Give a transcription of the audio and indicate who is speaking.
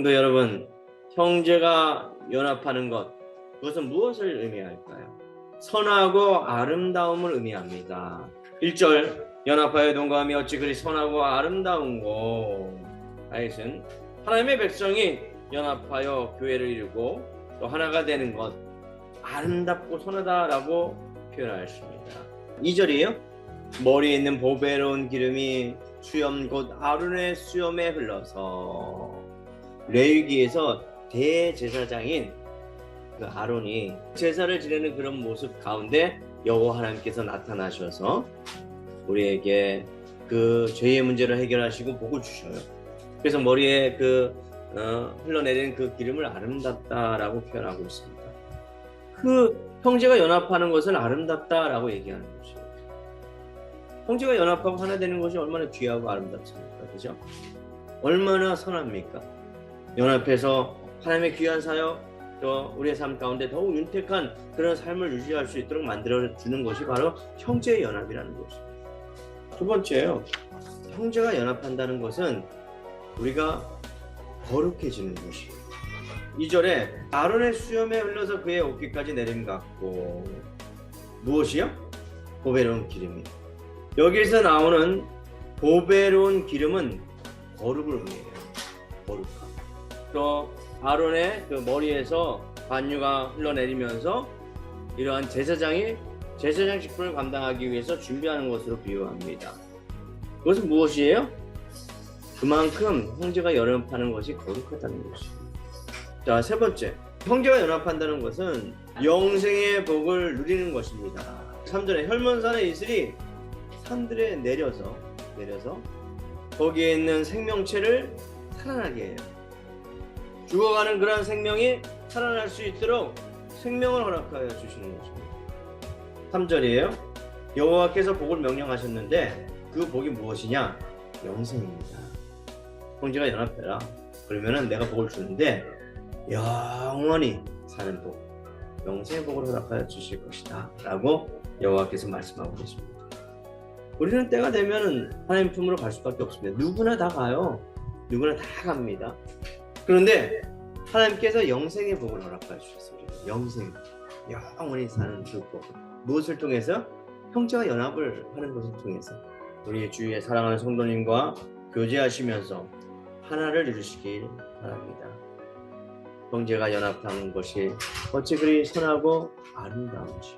Speaker 1: 성도 여러분, 형제가 연합하는 것, 그것은 무엇을 의미할까요? 선하고 아름다움을 의미합니다. 1절, 연합하여 동감이 어찌 그리 선하고 아름다운고. 아이슨, 하나님의 백성이 연합하여 교회를 이루고 또 하나가 되는 것, 아름답고 선하다라고 표현하였습니다. 2절이에요. 머리에 있는 보배로운 기름이 수염 곧 아론의 수염에 흘러서 레위기에서 대제사장인 그 아론이 제사를 지내는 그런 모습 가운데 여호와 하나님께서 나타나셔서 우리에게 그 죄의 문제를 해결하시고 복을 주셔요. 그래서 머리에 그 어, 흘러내리는 그 기름을 아름답다라고 표현하고 있습니다. 그 형제가 연합하는 것을 아름답다라고 얘기하는 것이에요. 형제가 연합하고 하나 되는 것이 얼마나 귀하고 아름답습니까? 그죠? 얼마나 선합니까? 연합해서 하나님의 귀한 사역, 또 우리의 삶 가운데 더욱 윤택한 그런 삶을 유지할 수 있도록 만들어 주는 것이 바로 형제의 연합이라는 것입니다. 두 번째요. 형제가 연합한다는 것은 우리가 거룩해지는 것이에요. 2절에 아론의 수염에 흘러서 그의 어깨까지 내림 같고 무엇이요? 보배로운 기름이. 여기서 나오는 보배로운 기름은 거룩을 의미해요. 거룩함. 또 아론의 그 머리에서 반유가 흘러내리면서 이러한 제사장이 제사장 직분을 감당하기 위해서 준비하는 것으로 비유합니다. 그것은 무엇이에요? 그만큼 형제가 연합하는 것이 거룩하다는 것이에요. 자, 세 번째. 형제가 연합한다는 것은 영생의 복을 누리는 것입니다. 3절에 혈문산의 이슬이 산들에 내려서 내려서 거기에 있는 생명체를 살아나게 해요. 죽어가는 그러한 생명이 살아날 수 있도록 생명을 허락하여 주시는 것입니다. 3절이에요. 여호와께서 복을 명령하셨는데 그 복이 무엇이냐? 영생입니다. 형제가 연합해라. 그러면은 내가 복을 주는데 영원히 사는 복, 영생의 복을 허락하여 주실 것이다. 라고 여호와께서 말씀하고 계십니다. 우리는 때가 되면 하나님 품으로 갈 수밖에 없습니다. 누구나 다 가요. 누구나 다 갑니다. 그런데 하나님께서 영생의 복을 허락하여 주셨습니다. 영생, 영원히 사는 그 복. 무엇을 통해서? 형제와 연합을 하는 것을 통해서 우리 주위에 사랑하는 성도님과 교제하시면서 하나를 이루시길 바랍니다. 형제가 연합하는 것이 어찌 그리 선하고 아름다운지